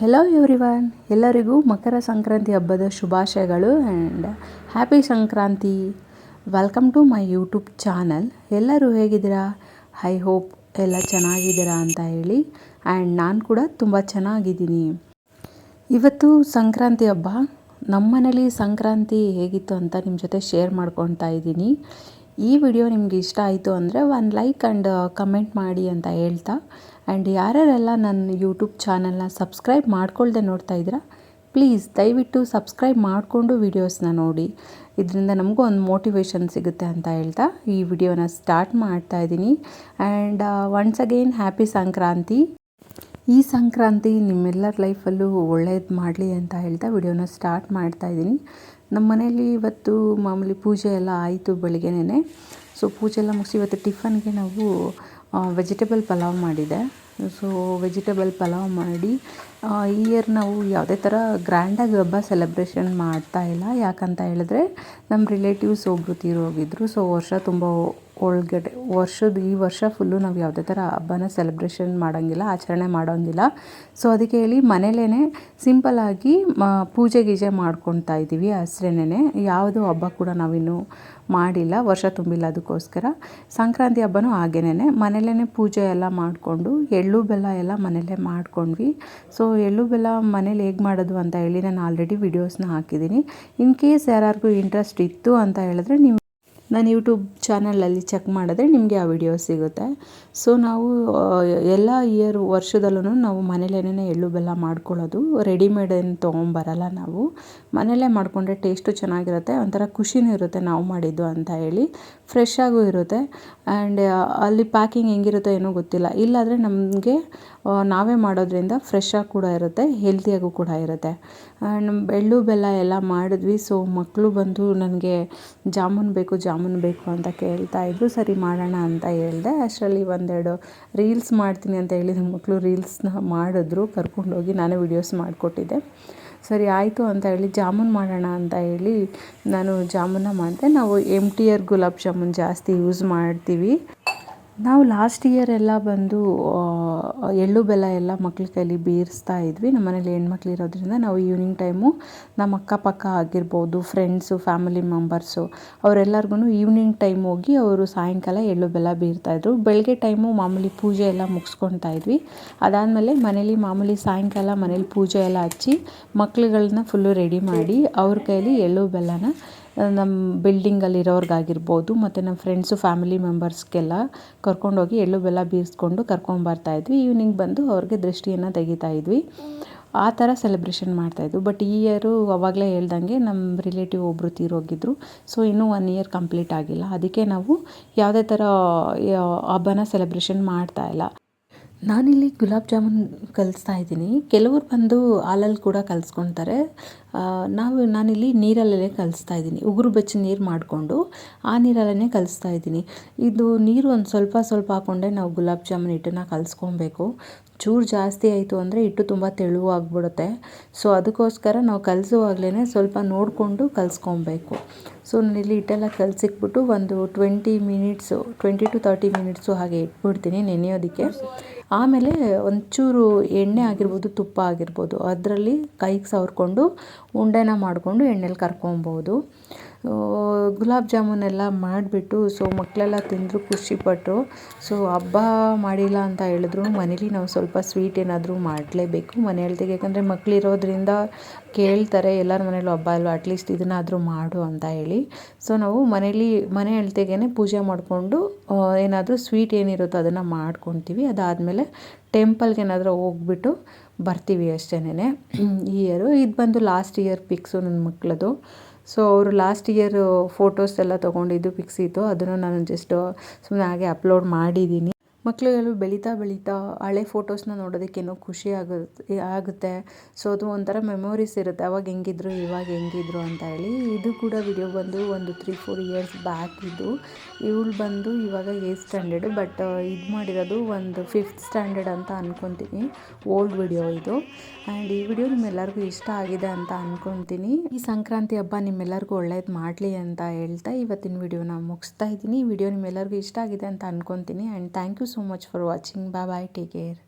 Hello everyone ಎಲ್ಲರಿಗೂ ಮಕರ ಸಂಕ್ರಾಂತಿ ಹಬ್ಬದ ಶುಭಾಶಯಗಳು and happy Sankranti. Welcome to my YouTube channel ಎಲ್ಲರೂ ಹೇಗಿದ್ದೀರಾ? ಐ ಹೋಪ್ ಎಲ್ಲ ಚೆನ್ನಾಗಿದ್ದೀರಾ ಅಂತ ಹೇಳಿ. ಆ್ಯಂಡ್ ನಾನು ಕೂಡ ತುಂಬ ಚೆನ್ನಾಗಿದ್ದೀನಿ. ಇವತ್ತು ಸಂಕ್ರಾಂತಿ ಹಬ್ಬ. ನಮ್ಮ ಮನೇಲಿ ಸಂಕ್ರಾಂತಿ ಹೇಗಿತ್ತು ಅಂತ ನಿಮ್ಮ ಜೊತೆ ಶೇರ್ ಮಾಡ್ಕೊತಾ ಇದ್ದೀನಿ. ಈ ವಿಡಿಯೋ ನಿಮ್ಗೆ ಇಷ್ಟ ಆಯಿತು ಅಂದರೆ ಒಂದು ಲೈಕ್ ಆ್ಯಂಡ್ ಕಮೆಂಟ್ ಮಾಡಿ ಅಂತ ಹೇಳ್ತಾ. ಆ್ಯಂಡ್ ಯಾರ್ಯಾರೆಲ್ಲ ನನ್ನ ಯೂಟ್ಯೂಬ್ ಚಾನಲ್ನ ಸಬ್ಸ್ಕ್ರೈಬ್ ಮಾಡ್ಕೊಳ್ದೆ ನೋಡ್ತಾ ಇದ್ದೀರಾ ಪ್ಲೀಸ್ ದಯವಿಟ್ಟು ಸಬ್ಸ್ಕ್ರೈಬ್ ಮಾಡಿಕೊಂಡು ವಿಡಿಯೋಸ್ನ ನೋಡಿ. ಇದರಿಂದ ನಮಗೂ ಒಂದು ಮೋಟಿವೇಶನ್ ಸಿಗುತ್ತೆ ಅಂತ ಹೇಳ್ತಾ ಈ ವಿಡಿಯೋನ ಸ್ಟಾರ್ಟ್ ಮಾಡ್ತಾ ಇದ್ದೀನಿ. And once again happy Sankranti. ಈ ಸಂಕ್ರಾಂತಿ ನಿಮ್ಮೆಲ್ಲರ ಲೈಫಲ್ಲೂ ಒಳ್ಳೇದು ಮಾಡಲಿ ಅಂತ ಹೇಳ್ತಾ ವಿಡಿಯೋನ ಸ್ಟಾರ್ಟ್ ಮಾಡ್ತಾ ಇದ್ದೀನಿ. ನಮ್ಮ ಮನೇಲಿ ಇವತ್ತು ಮಾಮೂಲಿ ಪೂಜೆ ಎಲ್ಲ ಆಯಿತು ಬೆಳಿಗ್ಗೆನೇ ಸೊ ಪೂಜೆ ಎಲ್ಲ ಮುಗಿಸಿ ಇವತ್ತು ಟಿಫನ್ಗೆ ನಾವು ವೆಜಿಟೇಬಲ್ ಪಲಾವ್ ಮಾಡಿದೆ. ಸೊ ವೆಜಿಟೇಬಲ್ ಪಲಾವ್ ಮಾಡಿ ಈ ಇಯರ್ ನಾವು ಯಾವುದೇ ಥರ ಗ್ರ್ಯಾಂಡಾಗಿ ಹಬ್ಬ ಸೆಲೆಬ್ರೇಷನ್ ಮಾಡ್ತಾ ಇಲ್ಲ. ಯಾಕಂತ ಹೇಳಿದ್ರೆ ನಮ್ಮ ರಿಲೇಟಿವ್ಸ್ ಒಬ್ಬರು ತೀರೋಗಿದ್ರು. ಸೊ ವರ್ಷ ತುಂಬ ಒಳಗಡೆ ವರ್ಷದ ಈ ವರ್ಷ ಫುಲ್ಲು ನಾವು ಯಾವುದೇ ಥರ ಹಬ್ಬನ ಸೆಲೆಬ್ರೇಷನ್ ಮಾಡೋಂಗಿಲ್ಲ, ಆಚರಣೆ ಮಾಡೋಂಗಿಲ್ಲ. ಸೊ ಅದಕ್ಕೆ ಹೇಳಿ ಮನೇಲೇ ಸಿಂಪಲ್ಲಾಗಿ ಪೂಜೆ ಗೀಜೆ ಮಾಡ್ಕೊತಾ ಇದ್ದೀವಿ ಅಷ್ಟೇನೆ ಯಾವುದು ಹಬ್ಬ ಕೂಡ ನಾವಿನ್ನು ಮಾಡಿಲ್ಲ, ವರ್ಷ ತುಂಬಿಲ್ಲ ಅದಕ್ಕೋಸ್ಕರ. ಸಂಕ್ರಾಂತಿ ಹಬ್ಬನೂ ಹಾಗೇನೆ ಮನೇಲೇ ಪೂಜೆ ಎಲ್ಲ ಮಾಡಿಕೊಂಡು, ಎಳ್ಳು ಬೆಲ್ಲ ಎಲ್ಲ ಮನೇಲೇ ಮಾಡ್ಕೊಂಡ್ವಿ. ಸೊ ಎಳ್ಳು ಬೆಲ್ಲ ಮನೇಲಿ ಹೇಗೆ ಮಾಡೋದು ಅಂತ ಹೇಳಿ ನಾನು ಆಲ್ರೆಡಿ ವಿಡಿಯೋಸ್ನ ಹಾಕಿದ್ದೀನಿ. ಇನ್ ಕೇಸ್ ಯಾರಿಗೂ ಇಂಟ್ರೆಸ್ಟ್ ಇತ್ತು ಅಂತ ಹೇಳಿದ್ರೆ ನೀವು ನಾನು ಯೂಟ್ಯೂಬ್ ಚಾನಲಲ್ಲಿ ಚೆಕ್ ಮಾಡಿದ್ರೆ ನಿಮಗೆ ಆ ವಿಡಿಯೋ ಸಿಗುತ್ತೆ. ಸೊ ನಾವು ಎಲ್ಲ ಇಯರ್ ವರ್ಷದಲ್ಲೂ ನಾವು ಮನೇಲೇನೇ ಎಳ್ಳು ಬೆಲ್ಲ ಮಾಡ್ಕೊಳ್ಳೋದು. ರೆಡಿಮೇಡ್ ಏನು ತೊಗೊಂಬರಲ್ಲ ನಾವು. ಮನೆಯಲ್ಲೇ ಮಾಡಿಕೊಂಡ್ರೆ ಟೇಸ್ಟು ಚೆನ್ನಾಗಿರುತ್ತೆ, ಒಂಥರ ಖುಷಿನೂ ಇರುತ್ತೆ ನಾವು ಮಾಡಿದ್ದು ಅಂತ ಹೇಳಿ. ಫ್ರೆಶ್ ಆಗೂ ಇರುತ್ತೆ. ಆ್ಯಂಡ್ ಅಲ್ಲಿ ಪ್ಯಾಕಿಂಗ್ ಹೆಂಗಿರುತ್ತೋ ಏನೋ ಗೊತ್ತಿಲ್ಲ. ಇಲ್ಲಾದರೆ ನಮಗೆ ನಾವೇ ಮಾಡೋದ್ರಿಂದ ಫ್ರೆಶ್ ಆಗಿ ಕೂಡ ಇರುತ್ತೆ ಹೆಲ್ತಿಯಾಗೂ ಕೂಡ ಇರುತ್ತೆ. ಆ್ಯಂಡ್ ಬೆಳ್ಳು ಬೆಲ್ಲ ಎಲ್ಲ ಮಾಡಿದ್ವಿ. ಸೊ ಮಕ್ಕಳು ಬಂದು ನನಗೆ ಜಾಮೂನ್ ಬೇಕು ಜಾಮೂನ್ ಬೇಕು ಅಂತ ಕೇಳ್ತಾ ಇದ್ರು. ಸರಿ ಮಾಡೋಣ ಅಂತ ಹೇಳಿದೆ. ಅಷ್ಟರಲ್ಲಿ ಒಂದೆರಡು ರೀಲ್ಸ್ ಮಾಡ್ತೀನಿ ಅಂತ ಹೇಳಿ ನನ್ನ ಮಕ್ಕಳು ರೀಲ್ಸ್ನ ಮಾಡಿದ್ರು. ಕರ್ಕೊಂಡೋಗಿ ನಾನೇ ವಿಡಿಯೋಸ್ ಮಾಡಿಕೊಟ್ಟಿದ್ದೆ. ಸರಿ, ಆಯಿತು ಅಂತ ಹೇಳಿ ಜಾಮೂನ್ ಮಾಡೋಣ ಅಂತ ಹೇಳಿ ನಾನು ಜಾಮೂನ ಮಾಡಿದೆ. ನಾವು M T R gulab jamun ಜಾಸ್ತಿ ಯೂಸ್ ಮಾಡ್ತೀವಿ. ನಾವು ಲಾಸ್ಟ್ ಇಯರ್ ಎಲ್ಲ ಬಂದು ಎಳ್ಳು ಬೆಲ್ಲ ಎಲ್ಲ ಮಕ್ಳ ಕೈಲಿ ಬೀರಿಸ್ತಾ ಇದ್ವಿ. ನಮ್ಮ ಮನೇಲಿ ಹೆಣ್ಮಕ್ಳು ಇರೋದ್ರಿಂದ ನಾವು ಈವ್ನಿಂಗ್ ಟೈಮು ನಮ್ಮ ಅಕ್ಕಪಕ್ಕ ಆಗಿರ್ಬೋದು ಫ್ರೆಂಡ್ಸು ಫ್ಯಾಮಿಲಿ ಮೆಂಬರ್ಸು ಅವರೆಲ್ಲರಿಗೂ ಈವ್ನಿಂಗ್ ಟೈಮ್ ಹೋಗಿ ಅವರು ಸಾಯಂಕಾಲ ಎಳ್ಳು ಬೆಲ್ಲ ಬೀರ್ತಾಯಿದ್ರು ಬೆಳಗ್ಗೆ ಟೈಮು ಮಾಮೂಲಿ ಪೂಜೆ ಎಲ್ಲ ಮುಗಿಸ್ಕೊತಾ ಇದ್ವಿ. ಅದಾದಮೇಲೆ ಮನೇಲಿ ಮಾಮೂಲಿ ಸಾಯಂಕಾಲ ಮನೇಲಿ ಪೂಜೆ ಎಲ್ಲ ಹಚ್ಚಿ ಮಕ್ಳುಗಳನ್ನ ಫುಲ್ಲು ರೆಡಿ ಮಾಡಿ ಅವ್ರ ಕೈಲಿ ಎಳ್ಳು ಬೆಲ್ಲನ ನಮ್ಮ ಬಿಲ್ಡಿಂಗಲ್ಲಿ ಇರೋರ್ಗಾಗಿರ್ಬೋದು, ಮತ್ತು ನಮ್ಮ ಫ್ರೆಂಡ್ಸು ಫ್ಯಾಮಿಲಿ ಮೆಂಬರ್ಸ್ಗೆಲ್ಲ ಕರ್ಕೊಂಡೋಗಿ ಎಳ್ಳು ಬೆಲ್ಲ ಬೀರಿಸ್ಕೊಂಡು ಕರ್ಕೊಂಬರ್ತಾಯಿದ್ವಿ ಈವ್ನಿಂಗ್ ಬಂದು ಅವ್ರಿಗೆ ದೃಷ್ಟಿಯನ್ನು ತೆಗಿತಾ ಇದ್ವಿ. ಆ ಥರ ಸೆಲೆಬ್ರೇಷನ್ ಮಾಡ್ತಾಯಿದ್ವು ಬಟ್ ಈ ಇಯರು ಅವಾಗಲೇ ಹೇಳ್ದಂಗೆ ನಮ್ಮ ರಿಲೇಟಿವ್ ಒಬ್ಬರು ತೀರೋಗಿದ್ರು. ಸೊ ಇನ್ನೂ ಒನ್ ಇಯರ್ ಕಂಪ್ಲೀಟ್ ಆಗಿಲ್ಲ. ಅದಕ್ಕೆ ನಾವು ಯಾವುದೇ ಥರ ಹಬ್ಬನ ಸೆಲೆಬ್ರೇಷನ್ ಮಾಡ್ತಾಯಿಲ್ಲ ನಾನಿಲ್ಲಿ ಗುಲಾಬ್ ಜಾಮೂನ್ ಕಲಿಸ್ತಾ ಇದ್ದೀನಿ. ಕೆಲವರು ಬಂದು ಹಾಲಲ್ಲಿ ಕೂಡ ಕಲಿಸ್ಕೊತಾರೆ. ನಾವು, ನಾನಿಲ್ಲಿ ನೀರಲ್ಲೇ ಕಲಿಸ್ತಾ ಇದ್ದೀನಿ. ಉಗುರು ಬೆಚ್ಚ ನೀರು ಮಾಡಿಕೊಂಡು ಆ ನೀರಲ್ಲೇ ಕಲಿಸ್ತಾ ಇದ್ದೀನಿ. ಇದು ನೀರು ಒಂದು ಸ್ವಲ್ಪ ಸ್ವಲ್ಪ ಹಾಕ್ಕೊಂಡೆ ನಾವು ಗುಲಾಬ್ ಜಾಮೂನ್ ಹಿಟ್ಟನ್ನು ಕಲಿಸ್ಕೊಬೇಕು. ಚೂರು ಜಾಸ್ತಿ ಆಯಿತು ಅಂದರೆ ಹಿಟ್ಟು ತುಂಬ ತೆಳುವಾಗ್ಬಿಡುತ್ತೆ ಸೊ ಅದಕ್ಕೋಸ್ಕರ ನಾವು ಕಲಿಸುವಾಗಲೇ ಸ್ವಲ್ಪ ನೋಡಿಕೊಂಡು ಕಲಿಸ್ಕೊಬೇಕು. ಸೊ ನಾನಿಲ್ಲಿ ಹಿಟ್ಟೆಲ್ಲ ಕಲಸಿಕ್ಬಿಟ್ಟು ಒಂದು twenty minutes twenty to thirty minutes ಹಾಗೆ ಇಟ್ಬಿಡ್ತೀನಿ ನೆನೆಯೋದಕ್ಕೆ. ಆಮೇಲೆ ಒಂಚೂರು ಎಣ್ಣೆ ಆಗಿರ್ಬೋದು ತುಪ್ಪ ಆಗಿರ್ಬೋದು ಅದರಲ್ಲಿ ಕೈಗೆ ಸವರ್ಕೊಂಡು ಉಂಡೆನ ಮಾಡಿಕೊಂಡು ಎಣ್ಣೆಲಿ ಕರ್ಕೊಬೋದು ಗುಲಾಬ್ ಜಾಮೂನ್ ಎಲ್ಲ ಮಾಡಿಬಿಟ್ಟು ಸೊ ಮಕ್ಕಳೆಲ್ಲ ತಿಂದರು ಖುಷಿಪಟ್ಟರು ಸೊ ಹಬ್ಬ ಮಾಡಿಲ್ಲ ಅಂತ ಹೇಳಿದ್ರು. ಮನೇಲಿ ನಾವು ಸ್ವಲ್ಪ ಸ್ವೀಟ್ ಏನಾದರೂ ಮಾಡಲೇಬೇಕು ಮನೆ ಹೇಳ್ತೀವಿ ಯಾಕಂದರೆ ಮಕ್ಕಳಿರೋದ್ರಿಂದ ಕೇಳ್ತಾರೆ, ಎಲ್ಲರ ಮನೇಲೂ ಹಬ್ಬ ಅಲ್ವಾ ಅಟ್ಲೀಸ್ಟ್ ಇದನ್ನಾದರೂ ಮಾಡು ಅಂತ ಹೇಳಿ. ಸೊ ನಾವು ಮನೇಲಿ, ಮನೆ ಹೇಳ್ತಿಗೆ ಪೂಜೆ ಮಾಡಿಕೊಂಡು ಏನಾದರೂ ಸ್ವೀಟ್ ಏನಿರುತ್ತೋ ಅದನ್ನು ಮಾಡ್ಕೊತೀವಿ. ಅದಾದಮೇಲೆ ಟೆಂಪಲ್ಗೆ ಏನಾದರೂ ಹೋಗ್ಬಿಟ್ಟು ಬರ್ತೀವಿ ಅಷ್ಟೇನೆ ಈ ಇಯರು ಇದು ಬಂದು ಲಾಸ್ಟ್ ಇಯರ್ ಪಿಕ್ಸು ನನ್ನ ಮಕ್ಕಳದು ಸೊ ಅವರು ಲಾಸ್ಟ್ ಇಯರ್ ಫೋಟೋಸ್ ಎಲ್ಲ ತೊಗೊಂಡಿದ್ದು ಪಿಕ್ಸ್ ಇತ್ತು ಅದನ್ನು ನಾನು ಜಸ್ಟ್ ಸುಮ್ಮನೆ ಹಾಗೆ ಅಪ್ಲೋಡ್ ಮಾಡಿದ್ದೀನಿ ಮಕ್ಕಳುಗಳು ಬೆಳೀತಾ ಬೆಳೀತಾ ಹಳೆ ಫೋಟೋಸ್ನ ನೋಡೋದಕ್ಕೇನೋ ಖುಷಿ ಆಗುತ್ತೆ ಆಗುತ್ತೆ. ಸೊ ಅದು ಒಂಥರ ಮೆಮೊರೀಸ್ ಇರುತ್ತೆ. ಅವಾಗ ಹೆಂಗಿದ್ರು, ಇವಾಗ ಹೆಂಗಿದ್ರು ಅಂತ ಹೇಳಿ. ಇದು ಕೂಡ ವಿಡಿಯೋ ಬಂದು ಒಂದು ತ್ರೀ ಫೋರ್ ಇಯರ್ಸ್ ಬ್ಯಾಕ್ ಇದು. ಇವಳು ಬಂದು ಇವಾಗ ಏಯ್ತ್ ಸ್ಟ್ಯಾಂಡರ್ಡ್ ಬಟ್ ಇದು ಮಾಡಿರೋದು ಒಂದು ಫಿಫ್ತ್ ಸ್ಟ್ಯಾಂಡರ್ಡ್ ಅಂತ ಅಂದ್ಕೊತೀನಿ ಓಲ್ಡ್ ವಿಡಿಯೋ ಇದು. ಆ್ಯಂಡ್ ಈ ವಿಡಿಯೋ ನಿಮ್ಮೆಲ್ಲರಿಗೂ ಇಷ್ಟ ಆಗಿದೆ ಅಂತ ಅಂದ್ಕೊತೀನಿ ಈ ಸಂಕ್ರಾಂತಿ ಹಬ್ಬ ನಿಮ್ಮೆಲ್ಲರಿಗೂ ಒಳ್ಳೇದು ಮಾಡಲಿ ಅಂತ ಹೇಳ್ತಾ ಇವತ್ತಿನ ವಿಡಿಯೋನ ಮುಗಿಸ್ತಾ ಇದ್ದೀನಿ. ಈ ವಿಡಿಯೋ ನಿಮ್ಮೆಲ್ಲರಿಗೂ ಇಷ್ಟ ಆಗಿದೆ ಅಂತ ಅಂದ್ಕೊತೀನಿ and thank you so so much for watching bye take care